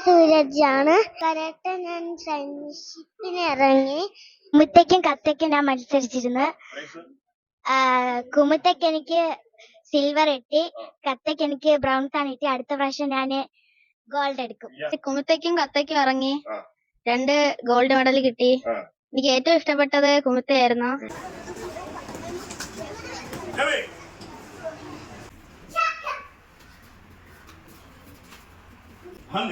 സൂരജ് ആണ് കരാട്ട ഞാൻ ഫ്രണ്ട്ഷിപ്പിന് ഇറങ്ങി. കുമിത്തയ്ക്കും കത്തയ്ക്കും ഞാൻ മത്സരിച്ചിരുന്നു. കുമുത്തക്ക് എനിക്ക് സിൽവർ കിട്ടി. കത്തയ്ക്ക് എനിക്ക് ബ്രൗൺ ആണ് കിട്ടി. അടുത്ത പ്രാവശ്യം ഞാൻ ഗോൾഡ് എടുക്കും. കുമുത്തക്കും കത്തയ്ക്കും ഇറങ്ങി. രണ്ട് ഗോൾഡ് മെഡൽ കിട്ടി. എനിക്ക് ഏറ്റവും ഇഷ്ടപ്പെട്ടത് കുമുത്തയായിരുന്നു Come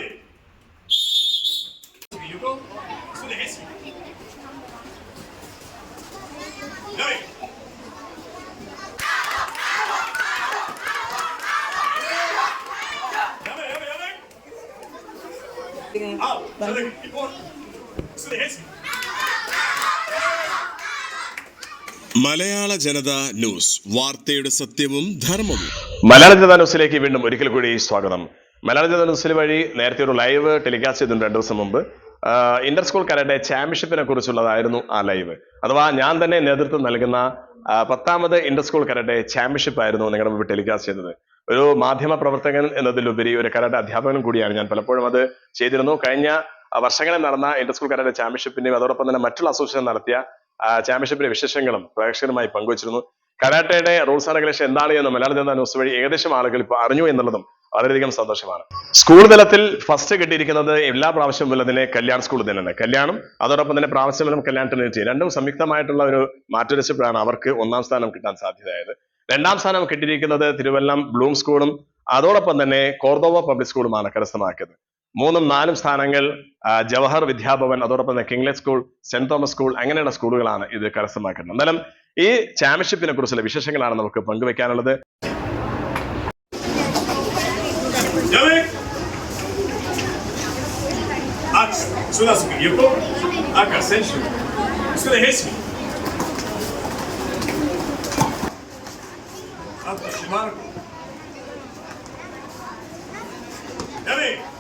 മലയാള ജനത ന്യൂസ് വാർത്തയുടെ സത്യവും ധർമ്മവും. മലയാള ജനതാ ന്യൂസിലേക്ക് വീണ്ടും ഒരിക്കൽ കൂടി സ്വാഗതം. മലയാള ജനതാ ന്യൂസിൽ വഴി നേരത്തെ ഒരു ലൈവ് ടെലികാസ്റ്റ് ചെയ്തിട്ടുണ്ട് രണ്ടു ദിവസം മുമ്പ്. ഇന്റർ സ്കൂൾ കരാട്ടെ ചാമ്പ്യൻഷിപ്പിനെ കുറിച്ചുള്ളതായിരുന്നു ആ ലൈവ്. അഥവാ ഞാൻ തന്നെ നേതൃത്വം നൽകുന്ന പത്താമത് ഇന്റർ സ്കൂൾ കരാട്ടെ ചാമ്പ്യൻഷിപ്പ് ആയിരുന്നു നിങ്ങളുടെ മുമ്പ് ടെലികാസ്റ്റ് ചെയ്തത്. ഒരു മാധ്യമ പ്രവർത്തകൻ എന്നതിലുപരി ഒരു കരാട്ടെ അധ്യാപകനും കൂടിയാണ് ഞാൻ പലപ്പോഴും അത് ചെയ്തിരുന്നു. കഴിഞ്ഞ വർഷങ്ങളിൽ നടന്ന ഇന്റർ സ്കൂൾ കരാട്ടെ ചാമ്പ്യൻഷിപ്പിന്റെയും അതോടൊപ്പം തന്നെ മറ്റുള്ള അസോസിയേഷൻ നടത്തിയ ചാമ്പ്യൻഷിപ്പിന്റെ വിശേഷങ്ങളും പ്രേക്ഷകരുമായി പങ്കുവച്ചിരുന്നു. കരാട്ടയുടെ റൂൾസ് ആൻഡ് റെഗുലേഷൻ എന്താണ് എന്ന് മലയാള ജനതാ ന്യൂസ് വഴി ഏകദേശം ആളുകൾ ഇപ്പോൾ അറിഞ്ഞു എന്നുള്ളതും വളരെയധികം സന്തോഷമാണ്. സ്കൂൾ തലത്തിൽ ഫസ്റ്റ് കിട്ടിയിരിക്കുന്നത് എല്ലാ പ്രാവശ്യവും ഉള്ളതിനെ കല്യാൺ സ്കൂൾ തന്നെയാണ്. കല്യാണം അതോടൊപ്പം തന്നെ പ്രാവശ്യം കല്യാൺ ട്രിനിറ്റി രണ്ടും സംയുക്തമായിട്ടുള്ള ഒരു മാറ്റുരച്ചപ്പോഴാണ് അവർക്ക് ഒന്നാം സ്ഥാനം കിട്ടാൻ സാധ്യതയായത്. രണ്ടാം സ്ഥാനം കിട്ടിയിരിക്കുന്നത് തിരുവല്ലം ബ്ലൂം സ്കൂളും അതോടൊപ്പം തന്നെ കോർദോവ പബ്ലിക് സ്കൂളുമാണ് കരസ്ഥമാക്കിയത്. മൂന്നും നാലും സ്ഥാനങ്ങൾ ജവഹർ വിദ്യാഭവൻ അതോടൊപ്പം തന്നെ Kinglet school Saint Thomas school അങ്ങനെയുള്ള സ്കൂളുകളാണ് ഇത് കരസ്ഥമാക്കുന്നത് എന്നാലും ഈ ചാമ്പ്യൻഷിപ്പിനെ കുറിച്ചുള്ള വിശേഷങ്ങളാണ് നമുക്ക് പങ്കുവെക്കാനുള്ളത്. To the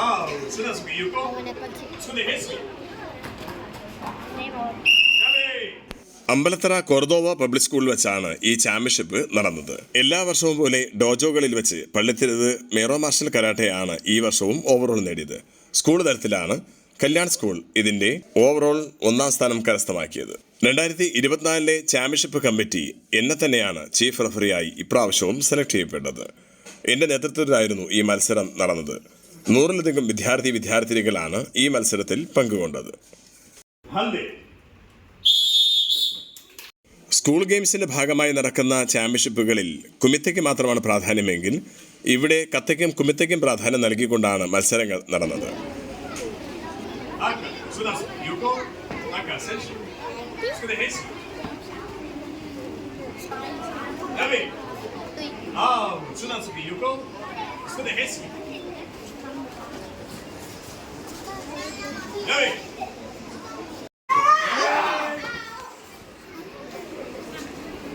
Come Ambalathara Cordova public സ്കൂളിൽ വെച്ചാണ് ഈ ചാമ്പ്യൻഷിപ്പ് നടന്നത്. എല്ലാ വർഷവും പോലെ ഡോജോകളിൽ വെച്ച് പള്ളിത്തിരുത് മേറോ മാർഷൽ കരാട്ടയാണ് ഈ വർഷവും ഓവറോൾ നേടിയത്. സ്കൂൾ തലത്തിലാണ് കല്യാൺ സ്കൂൾ ഇതിന്റെ ഓവറോൾ ഒന്നാം സ്ഥാനം കരസ്ഥമാക്കിയത്. രണ്ടായിരത്തി ഇരുപത്തിനാലിലെ ചാമ്പ്യൻഷിപ്പ് കമ്മിറ്റി എന്നെ തന്നെയാണ് ചീഫ് റഫറിയായി ഇപ്രാവശ്യവും സെലക്ട് ചെയ്യപ്പെട്ടത്. എന്റെ നേതൃത്വത്തിലായിരുന്നു ഈ മത്സരം നടന്നത്. നൂറിലധികം വിദ്യാർത്ഥി വിദ്യാർത്ഥിനികളാണ് ഈ മത്സരത്തിൽ പങ്കുകൊണ്ടത് സ്കൂൾ ഗെയിംസിന്റെ ഭാഗമായി നടക്കുന്ന ചാമ്പ്യൻഷിപ്പുകളിൽ കുമിത്തയ്ക്ക് മാത്രമാണ് പ്രാധാന്യമെങ്കിൽ ഇവിടെ കത്തയ്ക്കും കുമിത്തയ്ക്കും പ്രാധാന്യം നൽകിക്കൊണ്ടാണ് മത്സരങ്ങൾ നടന്നത്. Sudasuke. You go. Aka. Senshu. To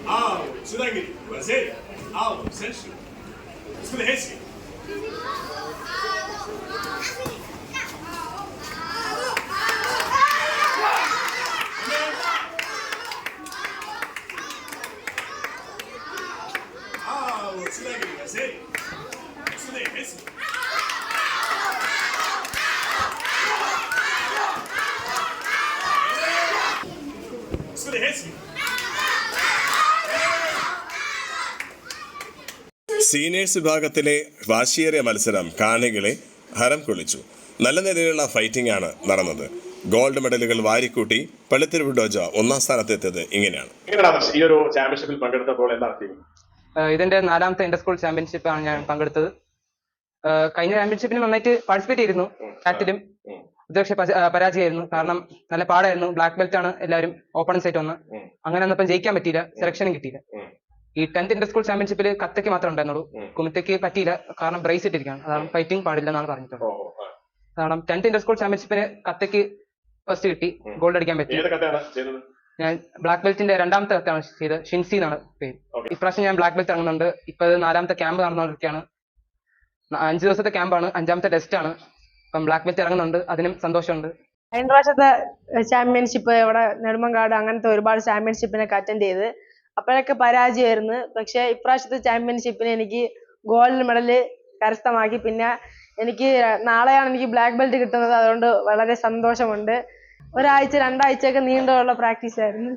青、つなぎ、わぜ、青、選手、つくれへし。seniors വിഭാഗത്തിലെ വാശിയേറിയ മത്സരം കാണികളെ ഹരം കൊള്ളിച്ചു. നല്ല നിലയിലുള്ള ഫൈറ്റിംഗ് ആണ് നടന്നത്. ഗോൾഡ് മെഡലുകൾ വാരിക്കൂട്ടി പള്ളിത്തിരുവ് ഡോജ ഒന്നാം സ്ഥാനത്തെത്തിയത് ഇങ്ങനെയാണ്. ഈ ഒരു ചാമ്പ്യൻഷിപ്പിൽ പങ്കെടുത്തപ്പോൾ ഇതിന്റെ നാലാമത്തെ ഇന്റർ സ്കൂൾ ചാമ്പ്യൻഷിപ്പ് ആണ് ഞാൻ പങ്കെടുത്തത്. കഴിഞ്ഞ ചാമ്പ്യൻഷിപ്പിന് നന്നായിട്ട് പാർട്ടിസിപ്പേറ്റ് ചെയ്തിരുന്നു കാറ്റിലും ഉം. പക്ഷെ പരാജയമായിരുന്നു. കാരണം നല്ല പാടായിരുന്നു. ബ്ലാക്ക് ബെൽറ്റ് ആണ് എല്ലാവരും ഓപ്പൺ ആയിട്ട് വന്ന്. അങ്ങനെ വന്നപ്പോൾ ജയിക്കാൻ പറ്റിയില്ല സെലക്ഷനും കിട്ടിയില്ല. ഈ ടെൻത്ത് ഇന്റർ സ്കൂൾ ചാമ്പ്യൻഷിപ്പിൽ കത്തയ്ക്ക് മാത്രമേ ഉണ്ടായിരുന്നുള്ളൂ. കുമിത്തയ്ക്ക് പറ്റിയില്ല. കാരണം ബ്രേസ് ഇട്ടിരിക്കുകയാണ്. അതാണ് ഫൈറ്റിംഗ് പാടില്ല എന്നാണ് പറഞ്ഞിട്ടുള്ളത്. കാരണം ടെൻത്ത് ഇന്റർ സ്കൂൾ ചാമ്പ്യൻഷിപ്പിന് കത്തയ്ക്ക് ഫസ്റ്റ് കിട്ടി. ഗോൾഡ് അടിക്കാൻ പറ്റി. ഞാൻ ബ്ലാക്ക് ബെൽറ്റിന്റെ രണ്ടാമത്തെ കത്താണ് ചെയ്ത് ഷിൻസി എന്നാണ് പേര്. ഇപ്രാവശ്യം ഞാൻ ബ്ലാക്ക് ബെൽറ്റ് ഇറങ്ങുന്നുണ്ട്. ഇപ്പൊ ഇത് നാലാമത്തെ ക്യാമ്പ് നടന്നുകൊണ്ടിരിക്കുകയാണ്. അഞ്ചു അഞ്ച് ദിവസത്തെ ക്യാമ്പാണ് അഞ്ചാമത്തെ ടെസ്റ്റ് ആണ്. ഇപ്പം ബ്ലാക്ക് ബെൽറ്റ് ഇറങ്ങുന്നുണ്ട്. അതിനും സന്തോഷമുണ്ട്. കഴിഞ്ഞ പ്രാവശ്യത്തെ ചാമ്പ്യൻഷിപ്പ് ഇവിടെ നെടുമങ്കാട് അങ്ങനത്തെ ഒരുപാട് ചാമ്പ്യൻഷിപ്പിനൊക്കെ അറ്റൻഡ് ചെയ്ത്. അപ്പോഴൊക്കെ പരാജയമായിരുന്നു. പക്ഷെ ഇപ്രാവശ്യത്തെ ചാമ്പ്യൻഷിപ്പിന് എനിക്ക് ഗോൾഡ് മെഡൽ കരസ്ഥമാക്കി. പിന്നെ എനിക്ക് നാളെയാണ് എനിക്ക് ബ്ലാക്ക് ബെൽറ്റ് കിട്ടുന്നത്. അതുകൊണ്ട് വളരെ സന്തോഷമുണ്ട്. ഒരാഴ്ച രണ്ടാഴ്ചയൊക്കെ നീണ്ടുള്ള പ്രാക്ടീസ് ആയിരുന്നു.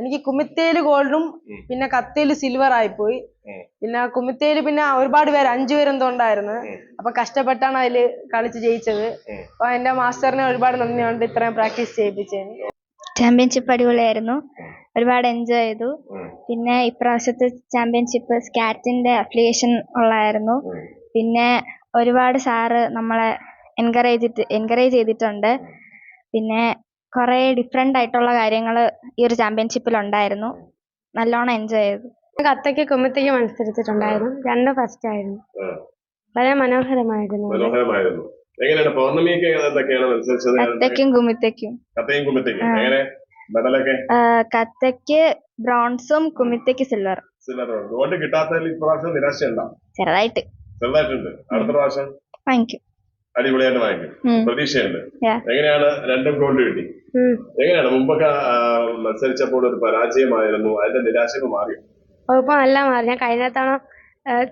എനിക്ക് കുമിത്തേൽ ഗോൾഡും. പിന്നെ കത്തേൽ സിൽവർ ആയിപ്പോയി. പോയി പിന്നെ കുമിത്തേൽ പിന്നെ ഒരുപാട് പേര് അഞ്ചു പേരെന്തോ ഉണ്ടായിരുന്നു. അപ്പൊ കഷ്ടപ്പെട്ടാണ് അതിൽ കളിച്ച് ജയിച്ചത്. അപ്പൊ എന്റെ മാസ്റ്ററിനെ ഒരുപാട് നന്ദിയുണ്ട് ഇത്രയും പ്രാക്ടീസ് ചെയ്യിപ്പിച്ചതിന്. ചാമ്പ്യൻഷിപ്പ് അടിപൊളിയായിരുന്നു. ഒരുപാട് എൻജോയ് ചെയ്തു. പിന്നെ ഇപ്രാവശ്യത്തെ ചാമ്പ്യൻഷിപ്പ് സ്കാറ്റിന്റെ അഫിലിയേഷൻ ഉള്ളായിരുന്നു പിന്നെ ഒരുപാട് സാറ് നമ്മളെ എൻകറേജ് എൻകറേജ് ചെയ്തിട്ടുണ്ട്. പിന്നെ കുറേ ഡിഫറെന്റ് ആയിട്ടുള്ള കാര്യങ്ങൾ ഈ ഒരു ചാമ്പ്യൻഷിപ്പിൽ ഉണ്ടായിരുന്നു. നല്ലോണം എൻജോയ് ചെയ്തു. കത്തയ്ക്ക് കുമ്പത്തേക്ക് മത്സരിച്ചിട്ടുണ്ടായിരുന്നു. രണ്ട് ഫസ്റ്റ് ആയിരുന്നു. വളരെ മനോഹരമായിരുന്നു. മനോഹരമായിരുന്നു. എങ്ങനെയാണ് പൗർണമിയൊക്കെ എന്തൊക്കെയാണ് മത്സരിച്ചത്? കത്തയ്ക്കും കുമിത്തയ്ക്കും കത്തയും കുമിത്തയ്ക്കും എങ്ങനെ? മെഡലൊക്കെ? കത്തയ്ക്ക് ബ്രോൺസും കുമിത്തയ്ക്ക് സിൽവർ സിൽവർ ഗോൾഡ് കിട്ടാത്തതിൽ ഇപ്രാവശ്യം നിരാശയുണ്ടോ? ചെറുതായിട്ട്. ചെറുതായിട്ടുണ്ട്. അടുത്ത പ്രാവശ്യം? വാങ്ങിക്കും. അടിപൊളിയായിട്ട് വാങ്ങിക്കും. പ്രതീക്ഷയുണ്ട്. എങ്ങനെയാണ് രണ്ടും ഗോൾഡ് കിട്ടി? എങ്ങനെയാണ് മുമ്പൊക്കെ മത്സരിച്ചപ്പോൾ ഒരു പരാജയമായിരുന്നു? അതിന്റെ നിരാശ മാറി നല്ല മാറി. ഞാൻ കഴിഞ്ഞ തവണ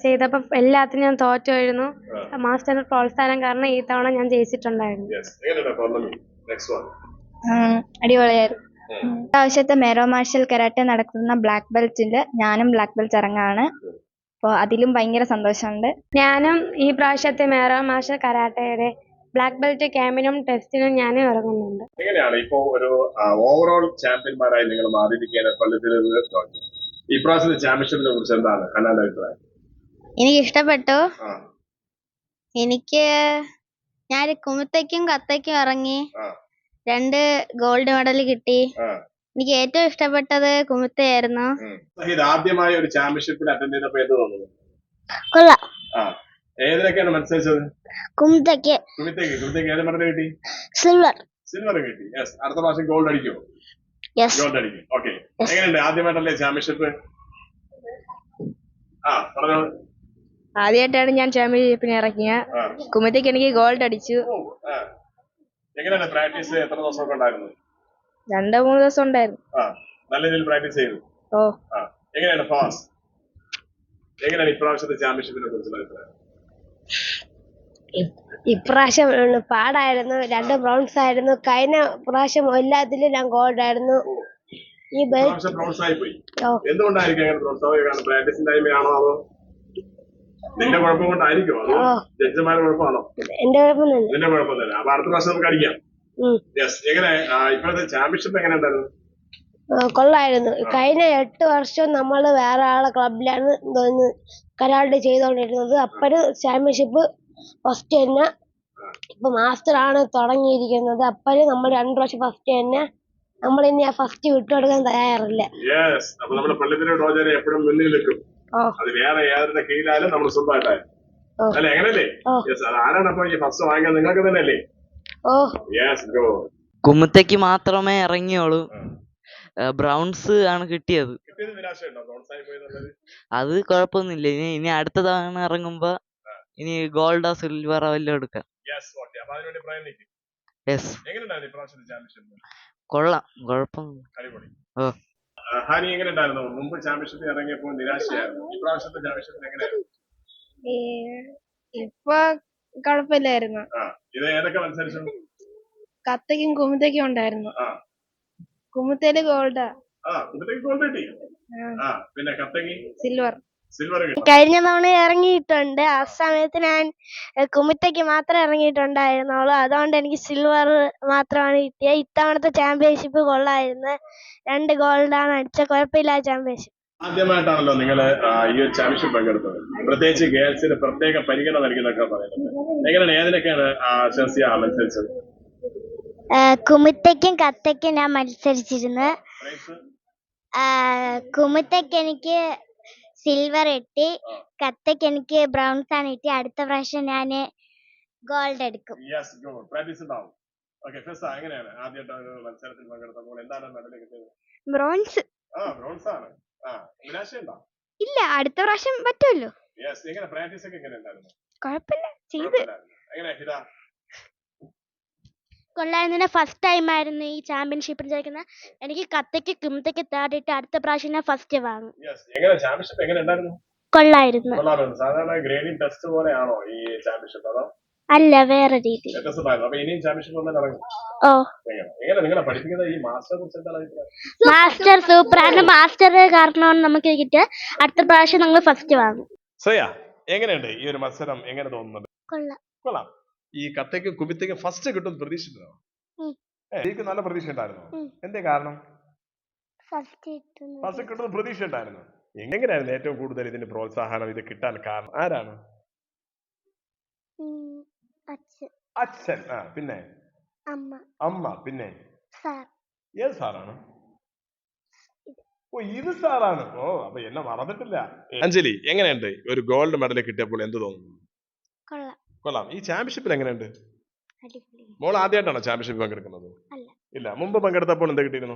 ചെയ്തപ്പോൾ എല്ലാത്തിനും ഞാൻ തോറ്റുമായിരുന്നു മാസ്റ്ററിന്റെ പ്രോത്സാഹനം കാരണം ഈ തവണ ഞാൻ ജയിച്ചിട്ടുണ്ടായിരുന്നു. അടിപൊളിയായിരുന്നു. പ്രാവശ്യത്തെ മേരോ മാർഷൽ കരാട്ടെ നടക്കുന്ന ബ്ലാക്ക് ബെൽറ്റിൽ ഞാനും ബ്ലാക്ക് ബെൽറ്റ് ഇറങ്ങാണ് അപ്പോൾ അതിലും ഭയങ്കര സന്തോഷമുണ്ട്. ഞാനും ഈ പ്രാവശ്യത്തെ മേരോ മാർഷൽ കരാട്ടയുടെ ബ്ലാക്ക് ബെൽറ്റ് ക്യാമ്പിനും ടെസ്റ്റിനും ഞാനും ഇറങ്ങുന്നുണ്ട്. എങ്ങനെയാണ് ഇപ്പോ ഒരു ഓവറോൾ ചാമ്പ്യന്മാരായി നിങ്ങൾ മാറിയിരിക്കുകയാണ് ഈ പ്രാവശ്യത്തെ ചാമ്പ്യൻഷിപ്പിനെ കുറിച്ച് എന്താണ്? അഭിപ്രായം. എനിക്ക് ഇഷ്ടപ്പെട്ടു ആ. എനിക്ക് ഞാൻ കുമിത്തയ്ക്കും കത്തയ്ക്കും ഇറങ്ങി ആ. രണ്ട് ഗോൾഡ് മെഡൽ കിട്ടി. ആ. എനിക്ക് ഏറ്റവും ഇഷ്ടപ്പെട്ടത് കുമിത്തയായിരുന്നു. ഉം. ഇത് ആദ്യമായി ഒരു ചാമ്പ്യൻഷിപ്പിൽ അറ്റൻഡ് ചെയ്തപ്പോ എന്ത് തോന്നുന്നു? കൊള്ളാം. ആ. ഏതിനൊക്കെയാണ് മത്സരിച്ചത്? കുമിത്തയ്ക്ക്. കുമിത്തേക്ക് കുമിത്തേക്ക് ഏത് മെഡൽ കിട്ടി? സിൽവർ സിൽവർ കിട്ടി. യെസ് അടുത്ത പ്രാവശ്യം ഗോൾഡ് അടിക്കുമോ യെസ് ഗോൾഡ് അടിക്കും. ഓക്കെ എങ്ങനെയുണ്ട്? ആദ്യമായിട്ടല്ലേ ചാമ്പ്യൻഷിപ്പ് ആ പറഞ്ഞോ ആദ്യമായിട്ടാണ് ഞാൻ ചാമ്പ്യൻഷിപ്പിന് ഇറങ്ങിയത് ആ. എനിക്ക് ഗോൾഡ് അടിച്ചു. എങ്ങനെയാണ് പ്രാക്ടീസ് എത്ര ദിവസമൊക്കെ ഉണ്ടായിരുന്നു? രണ്ടോ മൂന്ന് ദിവസം ഉണ്ടായിരുന്നു. നല്ല രീതിയിൽ പ്രാക്ടീസ് ചെയ്തു. ഓ. എങ്ങനെയാണ് ഫാസ് എങ്ങനെയാണ് ഇപ്രാവശ്യത്തെ ചാമ്പ്യൻഷിപ്പിനെ കുറിച്ചുള്ള അഭിപ്രായം? ഇപ്രാവശ്യം പാടായിരുന്നു. രണ്ട് ബ്രൗൺസ് ആയിരുന്നു. കഴിഞ്ഞ പ്രാവശ്യം എല്ലാത്തിലും ഞാൻ ഗോൾഡ് ആയിരുന്നു. ഈ ബെൽറ്റ് ബ്രോൺസ് ആയി പോയി ഓ. എന്തുകൊണ്ടായിരിക്കും പ്രാക്ടീസിന്റെ ടൈമിലാണോ അതോ നിന്റെ കുഴപ്പം കൊണ്ടായിരിക്കും. അതോ. ജഡ്ജിമാരുടെ കുഴപ്പമാണോ? എന്റെ കുഴപ്പം തന്നെ നിന്റെ കുഴപ്പം തന്നെ അപ്പൊ അടുത്ത പ്രാവശ്യം നമുക്ക് അടിക്കാം. യെസ് എങ്ങനെ? ഇപ്പോഴത്തെ ചാമ്പ്യൻഷിപ്പ് എങ്ങനെ ഉണ്ടായിരുന്നു? കൊള്ളായിരുന്നു. കഴിഞ്ഞ എട്ട് വർഷം നമ്മൾ വേറെ ആളെ ക്ലബിലാണ് തോന്നുന്നു കരാട്ടെ ചെയ്തുകൊണ്ടിരുന്നത്. അപ്പര് ചാമ്പ്യൻഷിപ്പ് ഫസ്റ്റ് തന്നെ ഇപ്പൊ മാസ്റ്റർ ആണ് തുടങ്ങിയിരിക്കുന്നത്. അപ്പര് നമ്മൾ രണ്ടു വർഷം ഫസ്റ്റ് തന്നെ നമ്മൾ ഇനി ആ ഫസ്റ്റ് വിട്ടുകൊടുക്കാൻ തയ്യാറില്ല. അപ്പൊ നമ്മുടെ പള്ളിത്തിന്റെ എപ്പോഴും മുന്നിൽ നിൽക്കും. അത് വേറെ ഏതൊരു കീഴിലായാലും നമ്മൾ സ്വന്തമായിട്ടായാലും. അല്ലെ എങ്ങനല്ലേ യെസ് അത് ആരാണ് അപ്പൊ ഈ ഫസ്റ്റ് വാങ്ങിക്കാൻ നിങ്ങൾക്ക് തന്നെ അല്ലേ ഓ യെസ് ഗോ കുമ്മത്തേക്ക് മാത്രമേ ഇറങ്ങിയുള്ളൂ. ബ്രൗൺസ് ആണ് കിട്ടിയത്. അത് കുഴപ്പമൊന്നുമില്ല. ഇനി ഇനി അടുത്ത തവണ ഇറങ്ങുമ്പോ ഇനി ഗോൾഡോ സിൽവറോ വല്ലതും എടുക്കാം. യെസ് കൊള്ളാം. അടിപൊളി. ഓ. ഹാനി എങ്ങനെ ഉണ്ടായിരുന്നു? മുമ്പ് ചാമ്പ്യൻഷിപ്പിൽ ഇറങ്ങിയപ്പോൾ നിരാശയായിരുന്നു. ഇപ്രാവശ്യത്തെ ചാമ്പ്യൻഷിപ്പിൽ എങ്ങനെയായിരുന്നു ഇപ്പൊ കുഴപ്പമില്ലായിരുന്നു. ഇത് ഏതൊക്കെ മത്സരിച്ചു? കത്തയ്ക്കും കുമുത്തയ്ക്കും ഉണ്ടായിരുന്നു. കുമുത്തേൽ ഗോൾഡാ ആ. കുമുത്തേക്ക് ഗോൾഡ് കിട്ടി. ആ. പിന്നെ കത്തങ്ങി സിൽവർ സിൽവർ കഴിഞ്ഞ തവണ ഇറങ്ങിയിട്ടുണ്ട്. ആ സമയത്ത് ഞാൻ ഏഹ്, കുമിത്തയ്ക്ക് മാത്രമേ ഇറങ്ങിയിട്ടുണ്ടായിരുന്നുള്ളൂ. അതുകൊണ്ട് എനിക്ക് സിൽവർ മാത്രമാണ് കിട്ടിയത് ഇത്തവണത്തെ ചാമ്പ്യൻഷിപ്പ് കൊള്ളായിരുന്നു. രണ്ട് ഗോൾഡാണ് അടിച്ച. കുഴപ്പമില്ല ചാമ്പ്യൻഷിപ്പ്. ആദ്യമായിട്ടാണല്ലോ നിങ്ങൾ ഈ ഒരു ചാമ്പ്യൻഷിപ്പ് പങ്കെടുത്തത്. പ്രത്യേകിച്ച് ഗേൾസിന് പ്രത്യേക പരിഗണന നൽകുന്നൊക്കെ പറയുന്നത്. എങ്ങനെയാണ് ഏതിനൊക്കെയാണ് ഷെസിയ മത്സരിച്ചത്? കുമിത്തയ്ക്കും കത്തയ്ക്കും ഞാൻ മത്സരിച്ചിരുന്നു. കുമിത്തയ്ക്ക് എനിക്ക് സിൽവർ ഇട്ട് കത്തയ്ക്ക് എനിക്ക് ബ്രൗൺസ് ആണ് ഇട്ട് അടുത്ത പ്രാവശ്യം ഞാൻ ഗോൾഡ് എടുക്കും. യെസ് ഗോ പ്രാക്ടീസ് ഉണ്ടാവും. ഓക്കെ ഫെസ എങ്ങനെയാണ് ആദ്യമായിട്ട് ഒരു മത്സരത്തിൽ പങ്കെടുത്തപ്പോൾ എന്താണ് മെഡൽ കിട്ടിയത് ബ്രോൺസ് ആ ബ്രോൺസ് ആണ്. ആ നിരാശയുണ്ടോ ഇല്ല അടുത്ത പ്രാവശ്യം പറ്റുമല്ലോ. യെസ് എങ്ങനെ പ്രാക്ടീസ് ഒക്കെ എങ്ങനെ ഉണ്ടായിരുന്നു? കുഴപ്പമില്ല ചെയ്ത്. എങ്ങനെ ഹിത? കൊള്ളായിരുന്നു ഫസ്റ്റ് ടൈം ആയിരുന്നു ഈ ചാമ്പ്യൻഷിപ്പിൽ ജയിക്കുന്നത് എനിക്ക് കത്തയ്ക്ക് കിംതയ്ക്ക് തേടിയിട്ട് അടുത്ത പ്രാവശ്യം ഞാൻ ഫസ്റ്റ് വാങ്ങും. എങ്ങനെ? ചാമ്പ്യൻഷിപ്പ് എങ്ങനെ ഉണ്ടായിരുന്നു? കൊള്ളായിരുന്നു. കൊള്ളാറുണ്ട് സാധാരണ ഗ്രേഡിംഗ് ടെസ്റ്റ് പോലെയാണോ ഈ ചാമ്പ്യൻഷിപ്പ് അതോ? അല്ല വേറെ രീതി. അപ്പൊ ഇനിയും ചാമ്പ്യൻഷിപ്പ് ഓ. എങ്ങനെ? എങ്ങനെ നിങ്ങളെ പഠിപ്പിക്കുന്ന ഈ മാസ്റ്ററെ കുറിച്ച് എന്താണ് അഭിപ്രായം? മാസ്റ്റർ സൂപ്പറാണ് മാസ്റ്റർ കാരണമാണ് നമുക്ക് കിട്ടിയ അടുത്ത പ്രാവശ്യം നമ്മൾ ഫസ്റ്റ് വാങ്ങും. ശ്രേയ എങ്ങനെയുണ്ട് ഈ ഒരു മത്സരം? എങ്ങനെ തോന്നുന്നുണ്ട് കൊള്ളാം. കൊള്ളാം. ഈ കത്തയ്ക്കും കുമിത്തയ്ക്കും ഫസ്റ്റ് കിട്ടും പ്രതീക്ഷിച്ചോ ഉം. എനിക്ക് നല്ല പ്രതീക്ഷ ഉണ്ടായിരുന്നു. എന്തേ കാരണം? ഫസ്റ്റ് ഫസ്റ്റ് കിട്ടുന്ന പ്രതീക്ഷ ഉണ്ടായിരുന്നു. എങ്ങനെയായിരുന്നു ഏറ്റവും കൂടുതൽ ഇതിന് പ്രോത്സാഹനം ഇത് കിട്ടാൻ കാരണം? ആരാണ്? അച്ഛൻ. അച്ഛൻ. ആ പിന്നെ? അമ്മ. അമ്മ പിന്നെ? സാർ ഏത് സാറാണ്? ഓ ഇത് സാറാണ്. ഓ അപ്പൊ എന്നെ മറന്നിട്ടില്ല. അഞ്ജലി എങ്ങനെയുണ്ട്? ഒരു ഗോൾഡ് മെഡൽ കിട്ടിയപ്പോൾ എന്ത് തോന്നുന്നു? കൊള്ളാം. ഈ ചാമ്പ്യൻഷിപ്പിൽ എങ്ങനെയുണ്ട്? മോൾ ആദ്യമായിട്ടാണോ ചാമ്പ്യൻഷിപ്പ് പങ്കെടുക്കുന്നത്. ഇല്ല. മുമ്പ് പങ്കെടുത്തപ്പോൾ എന്ത് കിട്ടിയിരുന്നു?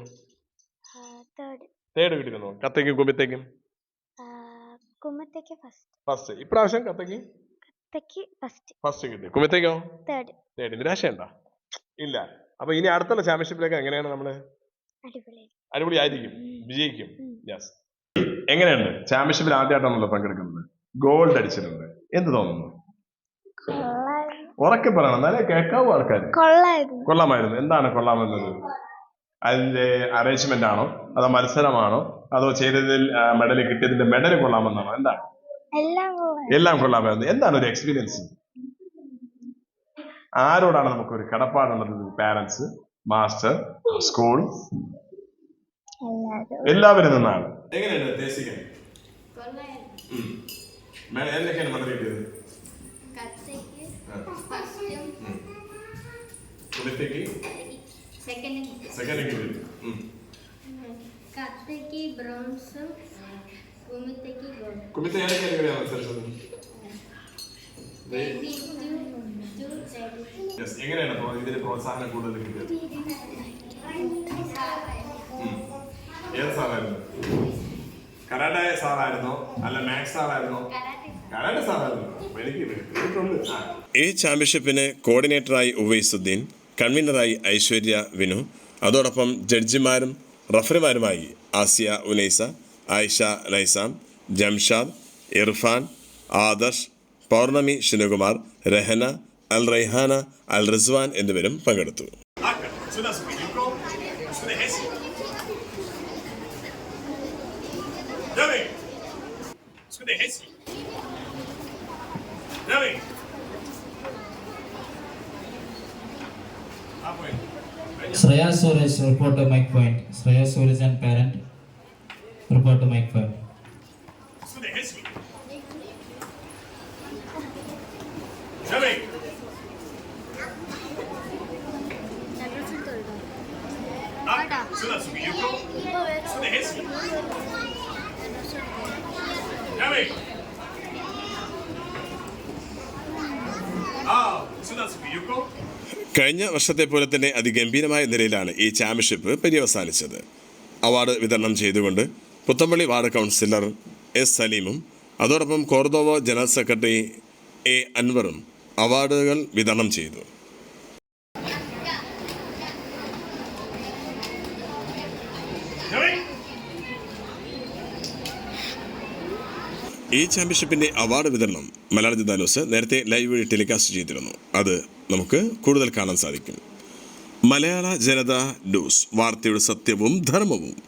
തേർഡ് കിട്ടിയിരുന്നു. കത്തേക്കും കുമ്പിത്തേക്കും ഫസ്റ്റ് ഇപ്രാവശ്യം കത്തയ്ക്ക് ഫസ്റ്റ് കിട്ടി. കുമ്പിത്തേക്കോ തേർഡ് നിരാശയുണ്ടോ ഇല്ല. അപ്പൊ ഇനി അടുത്തുള്ള ചാമ്പ്യൻഷിപ്പിലേക്ക് എങ്ങനെയാണ് നമ്മൾ? അടിപൊളി. അടിപൊളിയായിരിക്കും വിജയിക്കും. യെസ് എങ്ങനെയുണ്ട്? ചാമ്പ്യൻഷിപ്പിൽ ആദ്യമായിട്ടാണല്ലോ പങ്കെടുക്കുന്നത്. ഗോൾഡ് അടിച്ചിട്ടുണ്ട്. എന്ത് തോന്നുന്നു? ഉറക്കെ പറയണം. എന്നാലേ കേൾക്കാവൂ ആൾക്കാർ കൊള്ളായിരുന്നു. കൊള്ളാമായിരുന്നു. എന്താണ് കൊള്ളാമെന്നത്? അതിന്റെ അറേഞ്ച്മെന്റ് ആണോ? അതോ മത്സരമാണോ? അതോ ചെയ്തതിൽ മെഡൽ കിട്ടിയതിന്റെ മെഡൽ കൊള്ളാമെന്നാണോ? എന്താണ്? എല്ലാം കൊള്ളാം എല്ലാം കൊള്ളാമായിരുന്നു. എന്താണ് ഒരു എക്സ്പീരിയൻസ് ആരോടാണ് നമുക്ക് ഒരു കടപ്പാടുള്ളത്? പാരന്റ്സ് മാസ്റ്റർ സ്കൂൾ എല്ലാവരും. എല്ലാവരും നിന്നാണ്. എങ്ങനെയുണ്ട് ഉദ്ദേശിക്കുന്നത്? എന്തൊക്കെയാണ് മെഡൽ കിട്ടിയത്? കുളിത്തേക്ക്? സെക്കൻഡ്. കത്തയ്ക്ക് ബ്രോൺസും കുമിത്തയ്ക്ക് ഏതൊക്കെ എങ്ങനെയാണ് ഇതിന് പ്രോത്സാഹനം കൂടുതൽ കിട്ടിയത്? ഏത് സാറായിരുന്നു? കരാട്ടെ സാറായിരുന്നോ? അല്ല മാത്സ് സാറായിരുന്നോ? കരാട്ടെ സാറായിരുന്നു. എനിക്ക് കേട്ടിട്ടുണ്ട് ചാമ്പ്യൻഷിപ്പിന് കോർഡിനേറ്ററായി ഉവൈസുദ്ദീൻ കൺവീനറായി ഐശ്വര്യ വിനു. അതോടൊപ്പം ജഡ്ജിമാരും റഫറിമാരുമായി ആസിയ ഉനൈസ ആയിഷ നൈസാം ജംഷാദ് ഇർഫാൻ ആദർശ് പൗർണമി ഷിനുകുമാർ രഹന അൽ റൈഹാന അൽ റിസ്വാൻ എന്നിവരും പങ്കെടുത്തു. Aka, Surya Suraj, report to mic point. Surya Suraj and parent, report to mic point. Ah, so that's vehicle. കഴിഞ്ഞ വർഷത്തെ പോലെ തന്നെ അതിഗംഭീരമായ നിലയിലാണ് ഈ ചാമ്പ്യൻഷിപ്പ് പര്യവസാനിച്ചത്. അവാർഡ് വിതരണം ചെയ്തുകൊണ്ട് പുത്തമ്പള്ളി വാർഡ് കൗൺസിലർ എസ് സലീമും അതോടൊപ്പം കോർദോവ ജനറൽ സെക്രട്ടറി എ അൻവറും അവാർഡുകൾ വിതരണം ചെയ്തു. ഈ ചാമ്പ്യൻഷിപ്പിന്റെ അവാർഡ് വിതരണം മലയാള ദാനോസ് നേരത്തെ ലൈവ് വഴി ടെലികാസ്റ്റ് ചെയ്തിരുന്നു. അത് നമുക്ക് കൂടുതൽ കാണാൻ സാധിക്കും. മലയാള ജനത ന്യൂസ് വാർത്തയുടെ സത്യവും ധർമ്മവും.